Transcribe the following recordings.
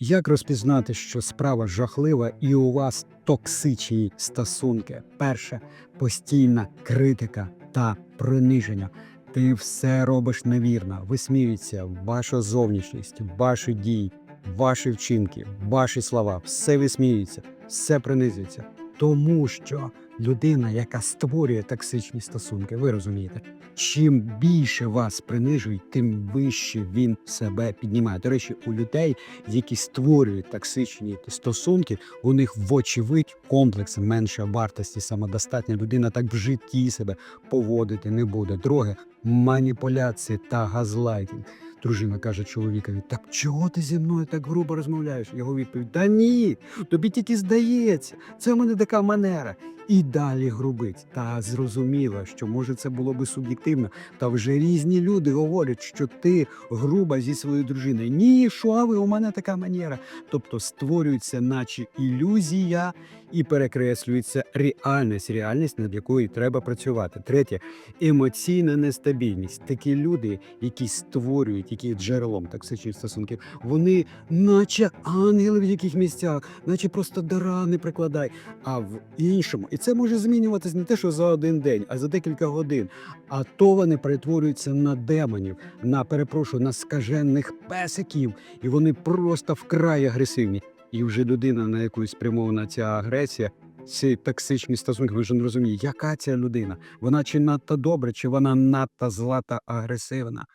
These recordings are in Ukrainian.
Як розпізнати, що справа жахлива і у вас токсичні стосунки? Перше постійна критика та приниження. Ти все робиш невірно, висміюється ваша зовнішність, ваші дії, ваші вчинки, ваші слова, все висміюється, все принизується. Тому що людина, яка створює токсичні стосунки, ви розумієте, чим більше вас принижують, тим вище він себе піднімає. До речі, у людей, які створюють токсичні стосунки, у них вочевидь комплекс менша вартості, самодостатня людина так в житті себе поводити не буде. Друге маніпуляції та газлайтинг. Дружина каже чоловікові: Так чого ти зі мною так грубо розмовляєш? Його відповідь: Та ні, тобі тільки здається, це в мене така манера. І далі грубить. Та зрозуміло, що може це було би суб'єктивно. Та вже різні люди говорять, що ти груба зі своєю дружиною. Ні, що ви, у мене така манера. Тобто створюється, наче ілюзія, і перекреслюється реальність, реальність, над якою треба працювати. Третє емоційна нестабільність. Такі люди, які створюють, які джерелом токсичних стосунків, вони, наче ангели в яких місцях, наче просто дара не прикладай. А в іншому, це може змінюватись не те, що за один день, а за декілька годин. А то вони перетворюються на демонів, на перепрошую, на скажених песиків, і вони просто вкрай агресивні. І вже людина, на яку спрямована ця агресія, ці токсичні стосунки, ви ж не розуміє, яка ця людина? Вона чи надто добра, чи вона надто зла та агресивна.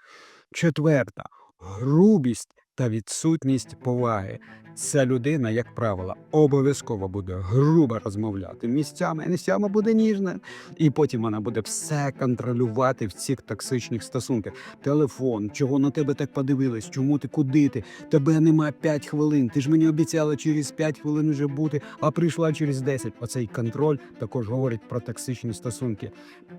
Четверта грубість та відсутність поваги. Ця людина, як правило, обов'язково буде грубо розмовляти місцями, місцями буде ніжна, і потім вона буде все контролювати в цих токсичних стосунках. Телефон, чого на тебе так подивились, чому ти куди ти? Тебе нема 5 хвилин. Ти ж мені обіцяла через 5 хвилин вже бути, а прийшла через 10. Оцей контроль також говорить про токсичні стосунки.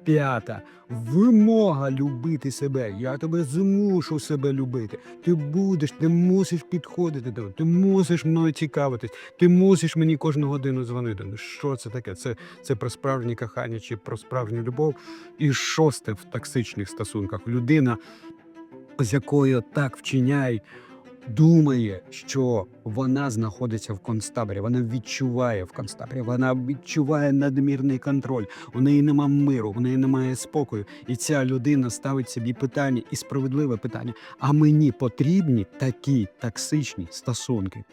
П'ята вимога любити себе. Я тебе змушу себе любити. Ти будеш, ти мусиш підходити до ти мусиш мною цікавитись, ти мусиш мені кожну годину дзвонити. Ну що це таке? Це, це про справжнє кохання чи про справжню любов. І шосте в токсичних стосунках людина, з якою так вчиняють. Думає, що вона знаходиться в концтаборі, вона відчуває в концтаборі, вона відчуває надмірний контроль. У неї нема миру, у неї немає спокою. І ця людина ставить собі питання і справедливе питання: а мені потрібні такі токсичні стосунки?